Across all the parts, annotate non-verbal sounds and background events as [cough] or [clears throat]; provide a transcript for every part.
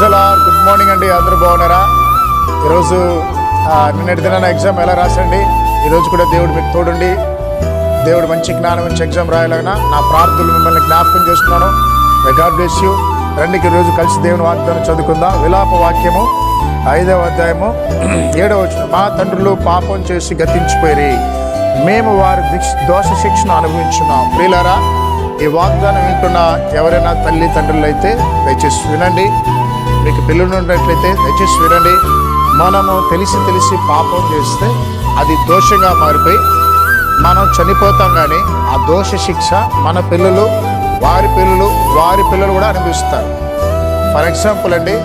Praise good morning అండి అందరూ బాగున్నారా? ఈరోజు నిన్నటి దినాన ఎగ్జామ్ ఎలా రాసండి ఈరోజు కూడా దేవుడు మీకు తోడుండి దేవుడు మంచి జ్ఞానం మంచి ఎగ్జామ్ రాయాలన్నా నా ప్రార్థనలు మిమ్మల్ని జ్ఞాపకం చేస్తున్నాను. గాడ్ బ్లెస్ యూ రెండుకి రోజు కలిసి దేవుని వాగ్దానం చదువుకుందాం. విలాప వాక్యము ఐదవ అధ్యాయము [clears throat] ఏడవ మా తండ్రులు పాపం చేసి గతించిపోయి మేము వారి దిక్ష- దోష శిక్షను అనుభవించున్నాం. ప్రియులారా ఈ వాగ్దానం వింటున్న ఎవరైనా తల్లి తండ్రులు అయితే దయచేసి వినండి. మీకు పిల్లలు ఉన్నట్లయితే దయచేసి వినండి. మనము తెలిసి తెలిసి పాపం చేస్తే అది దోషంగా మారిపోయి మనం చనిపోతాం కానీ ఆ దోష శిక్ష మన పిల్లలు వారి పిల్లలు వారి పిల్లలు కూడా అనుభవిస్తారు. ఫర్ ఎగ్జాంపుల్ అండి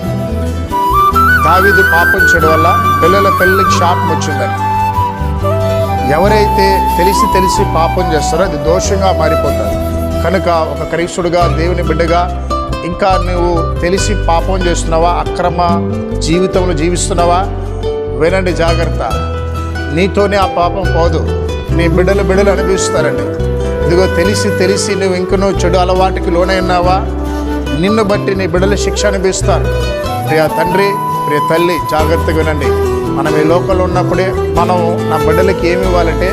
దావీదు పాపం చేయడం వల్ల పిల్లల పెళ్ళికి శాపం వచ్చిందని ఎవరైతే తెలిసి తెలిసి పాపం చేస్తారో అది దోషంగా మారిపోతారు. కనుక ఒక క్రైస్తుడుగా దేవుని బిడ్డగా ఇంకా నువ్వు తెలిసి పాపం చేస్తున్నావా? అక్రమ జీవితంలో జీవిస్తున్నావా? వినండి జాగ్రత్త. నీతోనే ఆ పాపం పోదు. నీ బిడ్డలు బిడ్డలు అనిపిస్తారండి ఇదిగో తెలిసి తెలిసి నువ్వు ఇంకనూ చెడు అలవాటుకి లోనైనావా నిన్ను బట్టి నీ బిడ్డలు శిక్ష అనిపిస్తారు ప్రియ తండ్రి ప్రియ తల్లి జాగ్రత్తగా వినండి. మనం ఈ లోకంలో ఉన్నప్పుడే మనం నా బిడ్డలకి ఏమి ఇవ్వాలంటే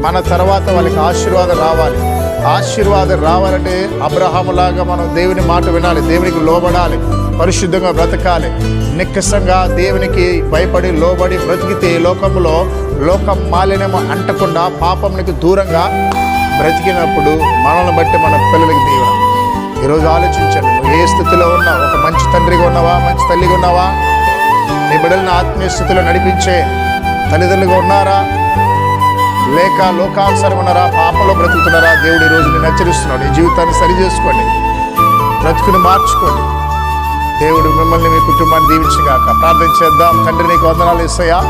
మన తర్వాత వాళ్ళకి ఆశీర్వాదం రావాలి. ఆశీర్వాదం రావాలంటే అబ్రహాములాగా మనం దేవుని మాట వినాలి దేవునికి లోబడాలి పరిశుద్ధంగా బ్రతకాలి. నిక్కసంగా దేవునికి భయపడి లోబడి బ్రతికితే లోకంలో లోకం మాలిన్యం అంటకుండా పాపంనికి దూరంగా బ్రతికినప్పుడు మనల్ని బట్టి మన పిల్లలకి దీవెన. ఈరోజు ఆలోచించండి నువ్వు ఏ స్థితిలో ఉన్నావు? ఒక మంచి తండ్రిగా ఉన్నావా? మంచి తల్లిగా ఉన్నావా? నీ బిడ్డలను ఆత్మీయ స్థితిలో నడిపించే తల్లిదండ్రులుగా ఉన్నారా? లేక లోకానుసరం ఉన్నారా పాపలో బ్రతుకుతున్నారా దేవుడు ఈ రోజు నేను హెచ్చరిస్తున్నాడు. ఈ జీవితాన్ని సరి చేసుకోండి. బ్రతుకుని మార్చుకోండి. దేవుడు మిమ్మల్ని మీ కుటుంబాన్ని దీవించగాక ప్రార్థన చేద్దాం. తండ్రి నీకు వందనాలు ఇస్తాయా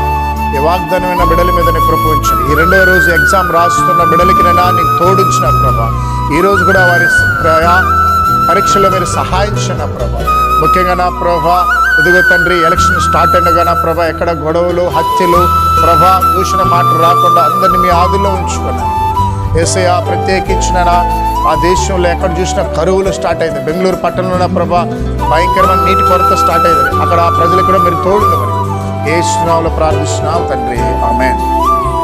ఈ వాగ్దానమైన బిడ్డల మీద నీ కృప ఉంచండి. ఈ రెండో రోజు ఎగ్జామ్ రాస్తున్న బిడ్డలకి నేను నీకు తోడించిన ప్రభా. ఈ రోజు కూడా వారి పరీక్షలో మీరు సహాయించిన చేయండి ప్రభా. ముఖ్యంగా నా ప్రభా ఇదిగో తండ్రి ఎలక్షన్ స్టార్ట్ అయినగా నా ప్రభా ఎక్కడ గొడవలు హత్యలు ప్రభా దూషణ మాటలు రాకుండా అందరినీ మీ ఆదిలో ఉంచుకున్నాను. ఏసయ ప్రత్యేకించిన ఆ దేశంలో ఎక్కడ చూసినా కరువులు స్టార్ట్ అయింది. బెంగళూరు పట్టణంలో ఉన్న ప్రభా భయంకరమైన నీటి కొరత స్టార్ట్ అయింది. అక్కడ ఆ ప్రజలకు కూడా మీరు తోడు మరి ఏ స్నావులో ప్రార్థిస్తున్నావు తండ్రి. ఆమె